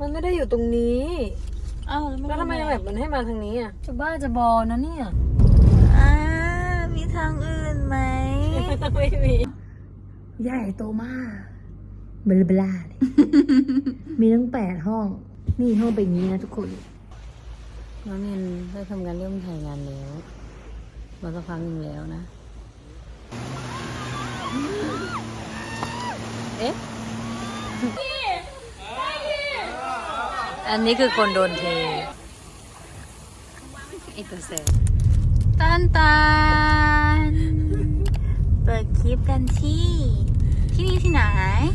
มันไม่ได้อยู่ตรงนี้ อ้าวแล้วทำไมแบบมันให้มาทางนี้อะ จะบ้าจะบอนะเนี่ย อ่ามีทางอื่นไหม ไม่มีใหญ่โตมากเบลาเบลาเลย มีทั้งแปดห้อง นี่ห้องเป็นอย่างนี้นะทุกคน น้องเนนได้ทำการเริ่มถ่ายงานแล้วมาสักพักหนึ่งแล้วนะ เอ๊ะ อันนี้คือคนโดนเทไอ้ตัวแสบตันตันเปิดคลิปกันที่ ที่นี่ที่ไหน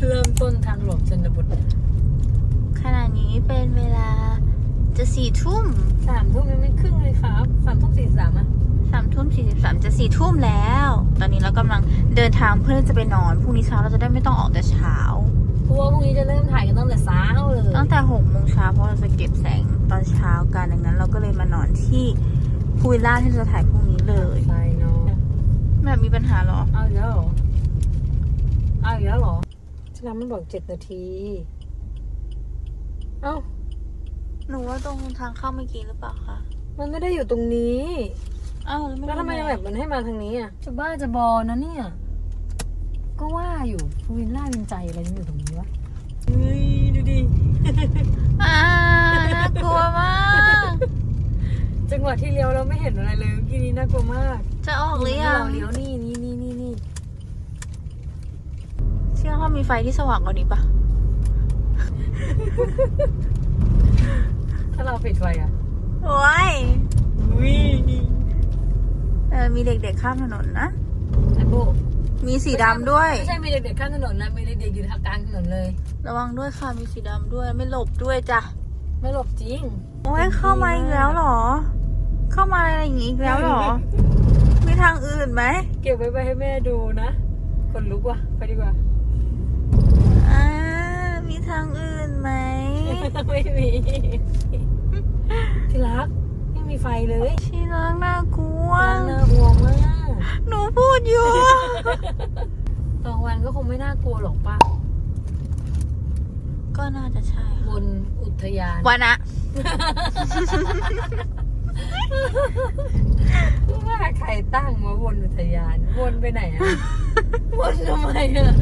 เริ่มต้นทางหลวงชนบทขณะนี้เป็นเวลาจะสี่ทุ่มสามทุ่มยังไม่ครึ่งเลยครับสามทุ่มสี่สามอะสามทุ่มสี่สิบสามจะสี่ทุ่มแล้ว ตอนนี้เรากำลังเดินทางเพื่อที่จะไปนอนพรุ่งนี้เช้าเราจะได้ไม่ต้องออกแต่เช้าเพราะว่า ตั้งแต่หกโมงเช้าเพราะเราจะเก็บแสงตอนเช้ากันดังนั้น เราก็เลยมานอนที่พูวิลล่าที่เราจะถ่ายพรุ่งนี้เลยใช่เนาะแบบมีปัญหาเหรอเอาอีกแล้วเหรอเอาอีกแล้วเหรอฉลามมันบอกเจ็ดนาที เอ้า หนูว่าตรงทางเข้าเมื่อกี้หรือเปล่าคะมันไม่ได้อยู่ตรงนี้ อ้าวแล้วทำไมแบบมันให้มาทางนี้อะจะบ้าจะบอนะเนี่ย ก็ว่าอยู่พูวินล่าวินใจอะไรมันอยู่ตรงนี้วะเฮ้ยดูดิ อ่าน่ากลัวมาก จังหวะที่เลี้ยวเราไม่เห็นอะไรเลยเมื่อกี้นี้น่ากลัวมากจะออกหรือยังเราเลี้ยวนี่นี่นี่นี่นี่เชื่อว่ามีไฟที่สว่างกว่านี้ปะถ้าเราปิดไฟอะโอ้ยวิเออมีเด็กๆข้ามถนนนะไอ้โบ มีสีดำด้วย ไม่ใช่มีเด็กๆข้ามถนนนะมีเด็กๆอยู่ทางกลางถนนเลย ระวังด้วยค่ะ มีสีดำด้วย ไม่หลบด้วยจ้ะ ไม่หลบจริงโอ้ยเข้ามาอีกแล้วเหรอ เข้ามาอะไรอย่างงี้อีกแล้วเหรอ มีทางอื่นไหมเก็บไว้ไปให้แม่ดูนะคนลุกว่ะไปดีกว่าอ่ามีทางอื่นไหม ไม่มีที่รักไม่มีไฟเลยที่รักน่ากลัว น่ากลัวมาก หนูพูดอยู่ กลางวันก็คงไม่น่ากลัวหรอกป้าก็น่าจะใช่บนอุทยานวันอะว่าใครตั้งมาบนอุทยานวนไปไหนอะวนทำไมอะ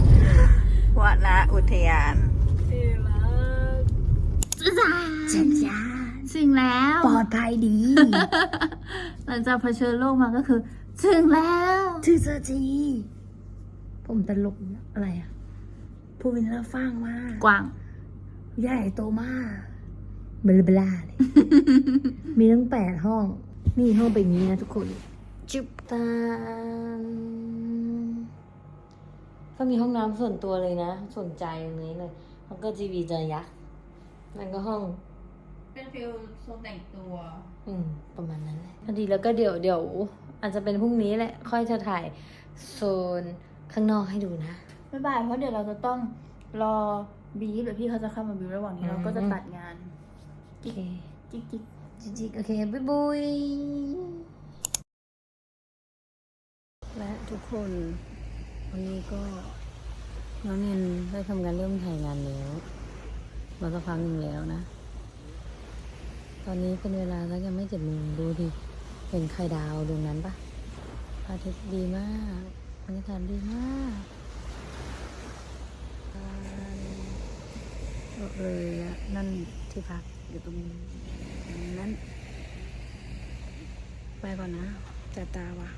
วันนะอุทยานที่รักจ้าจ้าถึงแล้ว ปลอดภัยดี หลังจากเผชิญโลกมาก็คือ ถึงแล้วชื่อเซอร์จี ผมตลกอะไรอะพูวินล่าฟังมาก กว้าง ใหญ่โตมากเบลาเบลาเลย มีทั้งแปดห้อง นี่ห้องเป็นอย่างนี้นะทุกคน จุบตานก็มีห้องน้ำส่วนตัวเลยนะ สนใจตรงนี้เลยแล้วก็จีวีจอยักษ์นั่นก็ห้อง เป็นฟิลโซนแต่งตัว อืม ประมาณนั้นแหละพอดีแล้วก็เดี๋ยวเดี๋ยว อาจจะเป็นพรุ่งนี้แหละค่อยจะถ่ายโซนข้างนอกให้ดูนะ ไม่บ่ายเพราะเดี๋ยวเราจะต้องรอบีฟหรือพี่เขาจะเข้ามาบีฟระหว่างนี้อืมเราก็จะตัดงานโอเคจิ๊กจิ๊กจิกๆโอเคบ๊ายบายและทุกคนวันนี้ก็น้องเนนได้ทำการเริ่มถ่ายงานแล้วมาสักพักหนึ่งแล้วนะ ตอนนี้เป็นเวลาสักยังไม่เจ็ดโมงดูดิ เห็นไข่ดาวดวงนั้นปะพระอาทิตย์ดีมากบรรยากาศดีมากบอกเลยอะนั่นที่พักอยู่ตรงนั้น ไปก่อนนะแต่ตาวะ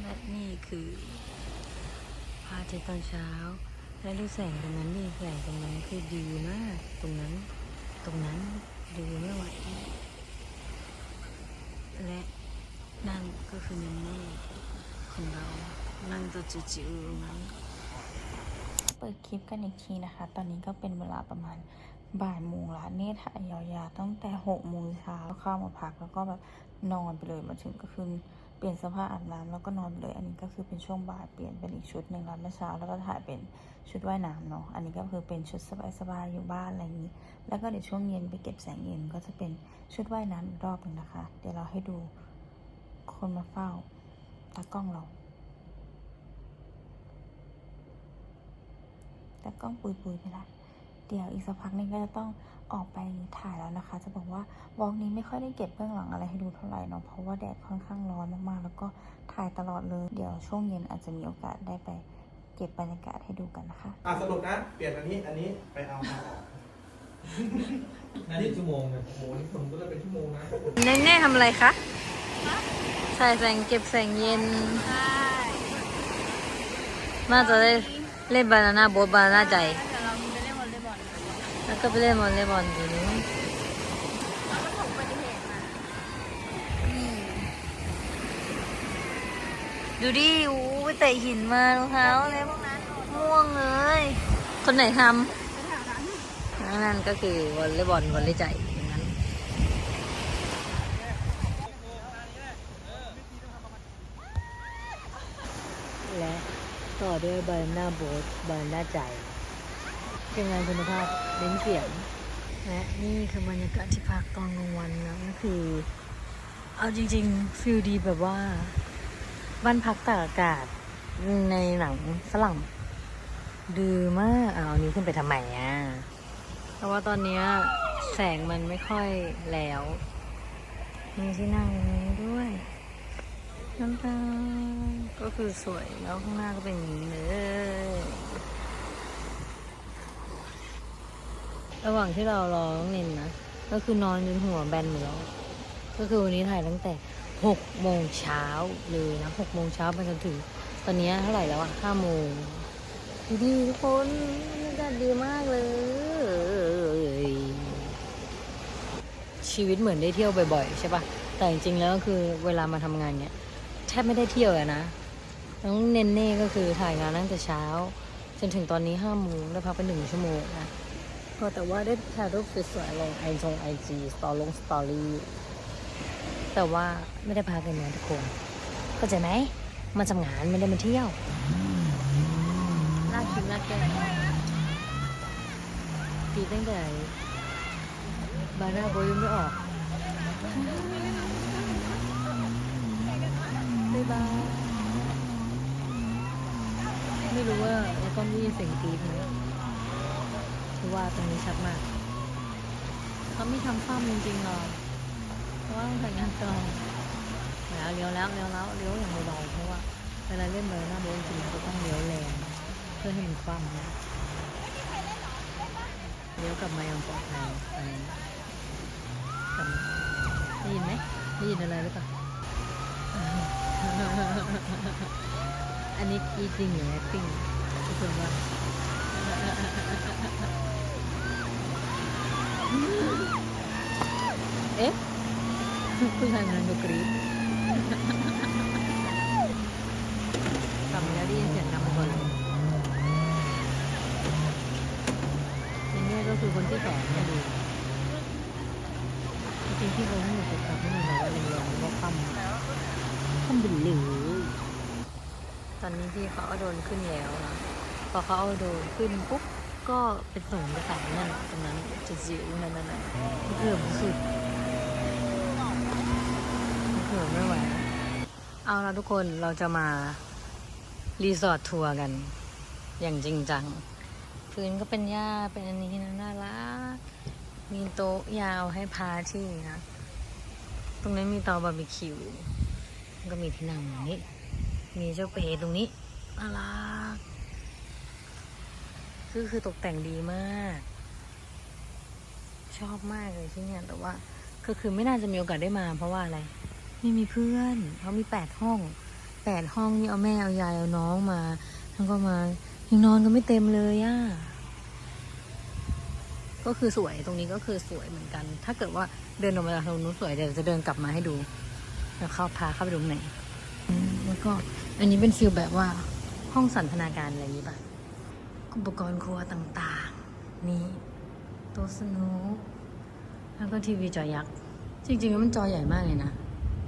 และนี่คือพระอาทิตย์ตอนเช้า และดูแสงตรงนั้นดิแสงตรงนั้นคือดีมาก ตรงนั้น ตรงนั้นดูไม่ไหว และนั่นก็ คือนันแน่ของเรา นั่งตัวจิ๋วๆนั้น เปิดคลิปกันอีกทีนะคะ ตอนนี้ก็เป็นเวลาประมาณบ่ายโมงละเนี่ถ่ายยาวๆตั้งแต่หกโมงเช้าเข้ามาพักแล้วก็แบบนอนไปเลยมาถึงก็คือเปลี่ยนเสภาพอาบน้ำแล้วก็นอนเลย อันนี้ก็คือเป็นช่วงบ่ายเปลี่ยนเป็นอีกชุดหนึ่งแล้วเมื่อเช้าแล้วก็ถ่ายเป็นชุดว่ายน้ำเนาะ อันนี้ก็คือเป็นชุดสบายๆอยู่บ้านอะไรอย่างนี้ แล้วก็เดี๋ยวช่วงเย็นไปเก็บแสงเย็นก็จะเป็นชุดว่ายน้ำอีกรอบหนึ่งนะคะ เดี๋ยวเราให้ดู คนมาเฝ้าตากล้องเราตากล้องปุยๆไปละเดี๋ยวอีกสักพักหนึงก็จะต้องออกไปถ่ายแล้วนะคะ จะบอกว่าวอล์กนี้ไม่ค่อยได้เก็บเบื้องหลังอะไรให้ดูเท่าไหร่เนาะเพราะว่าแดดค่อนข้างร้อนมากๆ แล้วก็ถ่ายตลอดเลย เดี๋ยวช่วงเย็นอาจจะมีโอกาสได้ไปเก็บบรรยากาศให้ดูกันนะคะอะสรุปนะ เปลี่ยนอันนี้อันนี้ไปเอามาออกนาทีชั่วโมงเนี่ยโอ้โหนี่ผมก็เลยเป็นชั่วโมงนะเนเน่ทำอะไรคะ ใส่แสงเก็บแสงเย็นน่าจะได้เล่นบานาน่าโบ๊ทบานาน่าใจแล้วก็ไปเล่นวอลเลย์บอลอยู่นี้ดูดิอู้ไปเตะหินมารองเท้าเลยม่วงเลย คนไหนทำนั่นก็คือวอลเลย์บอลวอลเลย์ใจอย่างนั้น และต่อด้วยบานาน่าโบ๊ทบานาน่าใจเป็นงานคุณภาพเน้นเสียง และนี่คือบรรยากาศที่พักตอนกลางวันนะก็คือ เอาจริงๆฟิลดีแบบว่า บ้านพักตากอากาศในหนังฝรั่งดือมากเอาอันนี้ขึ้นไปทำไมอะเพราะว่าตอนนี้แสงมันไม่ค่อยแล้ว มีที่นั่งตรงนี้ด้วย น้ำตาลก็คือสวยแล้วข้างหน้าก็เป็นอย่างนี้เลย ระหว่างที่เรารอน้องเนนนะ ก็คือนอนจนหัวแบนหมดแล้ว ก็คือวันนี้ถ่ายตั้งแต่หกโมงเช้าเลยนะหกโมงเช้าไปจนถึง ตอนนี้เท่าไหร่แล้วอะห้าโมงดูดีทุกคนบรรยากาศดีมากเลย ชีวิตเหมือนได้เที่ยวบ่อยๆ ใช่ปะแต่จริงๆแล้วก็คือเวลามาทำงานเนี่ย แทบไม่ได้เที่ยวเลยนะน้องเนนเน่ก็คือถ่ายงานตั้งแต่เช้า จนถึงตอนนี้ห้าโมงได้พักไปหนึ่งชั่วโมงนะก็แต่ว่าได้ถ่ายรูปสวยๆลงไอจงไอจีสตอลงสตอรี่แต่ว่าไม่ได้พักกันนะทุกคนเข้าใจไหมมาทำงานไม่ได้มาเที่ยวน่าคิดน่าแกล้งปีตั้งแต่บาร์นาโบยังไม่ออก บ๊ายบาย ไม่รู้ว่าแล้วก็มีเสียงกรี๊ดไหมเพราะว่าตรงนี้ชัดมาก เขาไม่ทำซ้ำจริงๆหรอกเพราะว่าต้องแต่งงานก่อนแล้วเลี้ยวแล้วเลี้ยวแล้วเลี้ยวอย่างเบาๆเพราะว่าเวลาเล่นเบอร์หน้าโบจริงก็ต้องเลี้ยวแรงเพื่อให้มันคว่ำนะเลี้ยวกลับมาอย่างปลอดภัยได้ยินไหมได้ยินอะไรหรือเปล่า อันนี้กรีดจริงหรือ acting ทุกคนว่าเอ๊ะผู้ชายคนนั้นดูกรี๊ดกลับมาแล้วได้ยินเสียงดังมาก่อนเลยทีนี้ก็คือคนที่สอนให้ดูจริงๆที่เขาให้หนูกดกลับให้หนูแบบว่าแรงๆแล้วก็คว่ำคว่ำบินเลย ตอนนี้พี่เขาเอาโดนขึ้นแล้วนะพอเขาเอาโดนขึ้นปุ๊บก็เป็นส่งไปสายนั่นตรงนั้นจะจิ๋วนั่นนั่นนั่นเกือบสุดเผื่อไม่ไหวเอาละทุกคนเราจะมารีสอร์ททัวร์กัน อย่างจริงจังพื้นก็เป็นหญ้าเป็นอันนี้นะน่ารักมีโต๊ะยาวให้พาที่นะตรงนี้มีเตาบาร์บีคิว ก็มีที่นั่งอย่างนี้ มีเจ้าเปตรงนี้ น่ารักคือคือตกแต่งดีมาก ชอบมากเลยที่เนี่ยแต่ว่าก็คือไม่น่าจะมีโอกาสได้มา เพราะว่าอะไร ไม่มีเพื่อนเขามีแปดห้องแปดห้องนี่เอาแม่เอายายเอาน้องมาทั้งก็มายังนอนกันไม่เต็มเลยอะก็คือสวยตรงนี้ก็คือสวยเหมือนกัน ถ้าเกิดว่าเดินออกมาจากตรงนู้นสวยเดี๋ยวจะเดินกลับมาให้ดู แล้วเข้าพาเข้าไปดูข้างในแล้วก็อันนี้เป็นฟิลแบบว่า ห้องสันทนาการอะไรนี้ป่ะ อุปกรณ์ครัวต่างๆ นี่โต๊ะสนุกแล้วก็ทีวีจอยักษ์ จริงๆแล้วมันจอใหญ่มากเลยนะ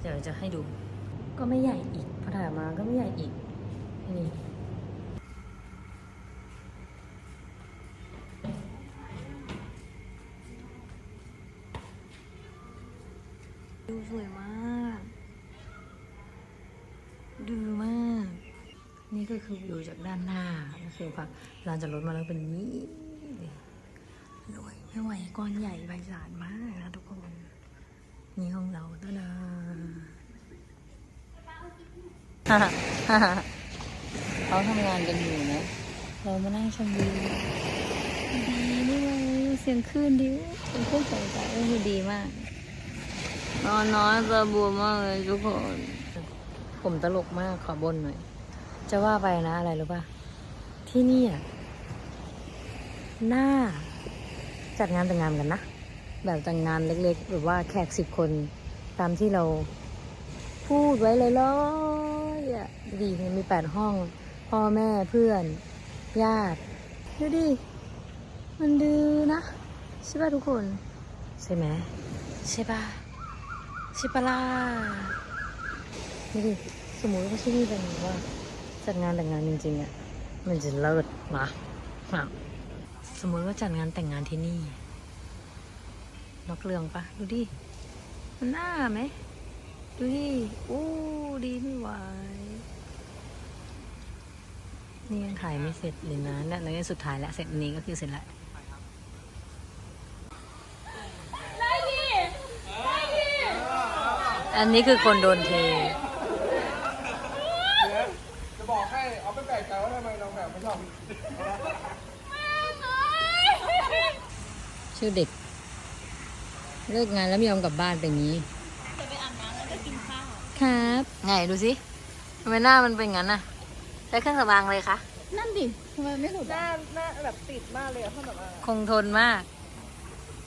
เดี๋ยวจะให้ดู ก็ไม่ใหญ่อีกพอถ่ายมาก็ไม่ใหญ่อีก นี่ดูสวยมาก ดู นี่ก็คือวิวจากด้านหน้าก็คือพักลานจอดรถมาแล้วเป็นอย่างนี้ไม่ไหวก้อนใหญ่ใบสารมากนะทุกคน นี่ของเราตะนาเขาทำงานกันอยู่นะ เรามานั่งชมวิวดีนี่ไงเสียงคลื่นดิเสียงคลื่นใสๆก็คือดีมาก นอนน้อยจะบวมมากเลยทุกคน ผมตลกมากขอบนหน่อย จะว่าไปนะอะไรรู้ป่ะ ที่นี่อะน่าจัดงานแต่งงานกันนะ แบบแต่งงานเล็กๆ หรือว่าแขกสิบคนตามที่เราพูดไว้เลยลยอะดีมีแปดห้อง พ่อแม่เพื่อน ญาติ ดูดิ มันดือนะ ใช่ป่ะทุกคน ใช่ไหมใช่ป่ะใช่ปะล่ะนี่ดิสมมติว่าที่นี่เป็นว่า จัดงานแต่งงานจริงๆอะมันจะเลิศนะสมมติว่าจัดงานแต่งงานที่นี่นกเรืองปะดูดิมันน่าไหมดูดิอู้ดีไม่ไหวนี่ยังถ่ายไม่เสร็จเลยนะและในสุดท้ายแล้วเสร็จนี้ก็คือเสร็จแล้วอันนี้คือคนโดนเท จะบอกให้ เอาไปแปลกใจว่าทำไมน้องแบบไม่ ชอบชื่อเด็ก เลิกงานแล้วไม่ยอมกลับบ้านเป็นอย่างนี้ จะไปอาบน้ำแล้วก็กินข้าว ครับไงดูสิทำไมหน้ามันเป็นงั้นน่ะใช้เครื่องสำอางเลยคะ นั่นดิทำไมไม่หลุดหน้าหน้าแบบติดมากเลยอะถ้าแบบว่าคงทนมาก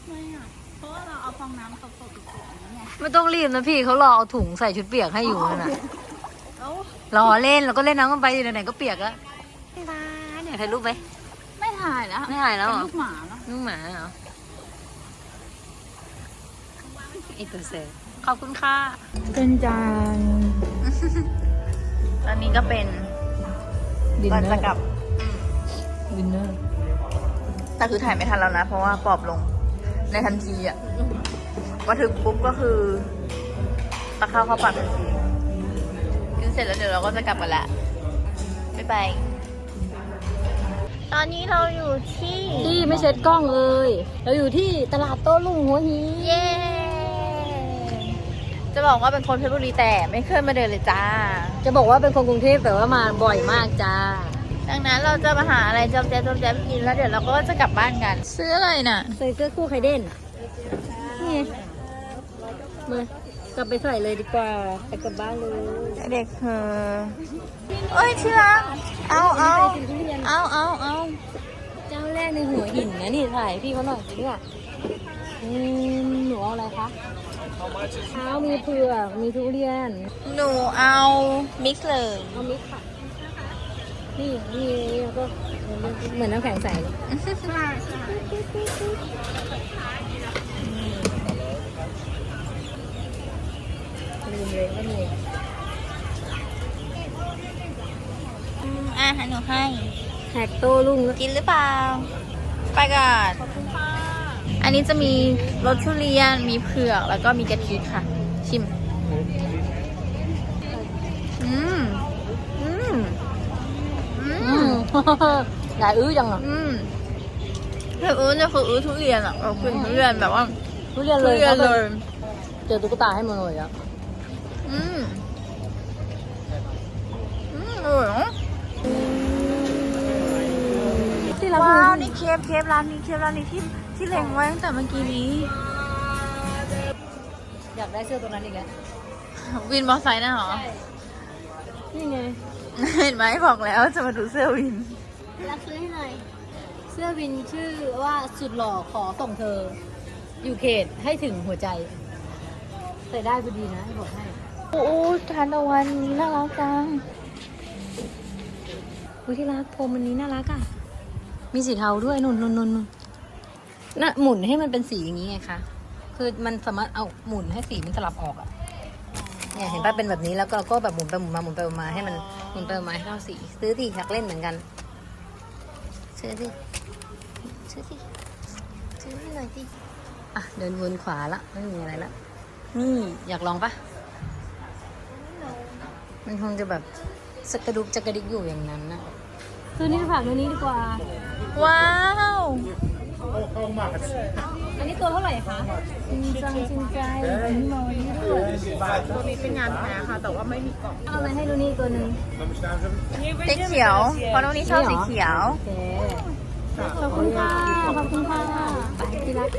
ไม่อะเพราะว่าเราเอาฟองน้ำสดๆจุกๆอย่างนี้ไงไม่ต้องรีบนะพี่เขารอเอาถุงใส่ชุดเปียกให้อยู่นั่นน่ะเอ้า รอเล่นแล้วก็เล่นน้ำกันไปอยู่ไหนๆก็เปียกแล้วตา เนี่ยถ่ายรูปไหมไม่ถ่ายแล้วไม่ถ่ายแล้วเหรอเป็นลูกหมาแล้วนุ่งหมาเหรอไอตัวเซลขอบคุณค่ะเป็นจานตอนนี้ก็เป็นดินก่อนเนอจะร์กลับดินเนอร์แต่คือถ่ายไม่ทันแล้วนะ เพราะว่าปอบลงในทันทีอะมาถึงปุ๊บก็คือตะเข้าวเข้าปากทันทีกินเสร็จแล้วเดี๋ยวเราก็จะกลับกันละบ๊ายบาย ตอนนี้เราอยู่ที่ที่ไม่เช็ดกล้องเลย เราอยู่ที่ตลาดโต้รุ่งหัวหินเย้จะบอกว่าเป็นคนเพชรบุรีแต่ไม่เคยมาเดินเลยจ้า จะบอกว่าเป็นคนกรุงเทพแต่ว่ามาบ่อยมากจ้า ดังนั้นเราจะมาหาอะไรจอมแจ๊บจอมแจ๊บกินแล้วเดี๋ยวเราก็จะกลับบ้านกัน ซื้ออะไรน่ะใส่เสื้อคู่ไคเด่นนี่ไงมากลับไปใส่เลยดีกว่าไปกลับบ้านเลยเด็กเธอเอ้ยที่รัก เอาเอาเอาเอาเอาเจ้าแรกในหัวหินนะนี่ถ่ายพี่เขาหน่อยสิเนี่ยอืมหนูเอาอะไรคะเช้ามีเผือกมีทุเรียน หนูเอามิกซ์เลยเอามิกซ์ค่ะ นี่นี่แล้วก็เหมือนน้ำแข็งใสเลยลืมเลยว่ามี อืมอะหนูให้แฮกโต้รุ่งแล้วกินหรือเปล่า ไปก่อนอันนี้จะมีรสทุเรียน มีเผือก แล้วก็มีกะทิค่ะ ชิม อืม อืม อือืมมหลายอื้อจังอะอืมแต่อื้อเนี่ยคืออื้อทุเรียนอะเรากินทุเรียนแบบว่าทุเรียนทุเลยเรียนเลย เจอตุ๊กตาให้หมดเลยอะ อืม เคฟเคฟร้านนี้เคฟร้านนี้ที่ที่เล็งไว้ตั้งแต่เมื่อกี้นี้ อยากได้เสื้อตัวนั้นอีกแล้ววินมอไซค์น่ะเหรอ นี่ไง เห็นไหมบอกแล้วจะมาดูเสื้อวิน รักซื้อให้หน่อย เสื้อวินชื่อว่าสุดหล่อขอส่งเธอ อยู่เขตให้ถึงหัวใจ ใส่ได้พอดีนะบอกให้ โอ้โหทานตะวันนี้น่ารักจังอุ้ยที่รักพรมอันนี้น่ารักอะ มีสีเทาด้วยนุ่นนุ่นนุ่นนุ่นน่ะหมุนให้มันเป็นสีอย่างนี้ไงคะคือมันสามารถเอาหมุนให้สีมันสลับออกอะเนี่ยเห็นป่ะเป็นแบบนี้แล้วก็เราก็แบบหมุนไปหมุนมาหมุนไปหมุนมาให้มันหมุนไปหมุนมาให้เข้าสี ซื้อสิอยากเล่นเหมือนกันซื้อสิซื้อสิซื้อให้หน่อยสิอะเดินวนขวาละไม่มีอะไรละนี่อยากลองปะมันคงจะแบบสกกระดุกจะกระดิกอยู่อย่างนั้นนะ ซื้อนี่ฝากตัวนี้ดีกว่า ว้าวเอันนี้ตัวเท่าไหร่คะจริงจังจริงใจวันนี้มาวันนี้ด้วยตัวนี้เป็นงานแท้ค่ะ แต่ว่าไม่มีกล่องเอาอะไรให้ดูนี่ตัวหนึ่งสีเขียว เพราะน้องนี้ชอบสีเขียว โอเคขอบคุณค่ะ ขอบคุณค่ะไปที่รัก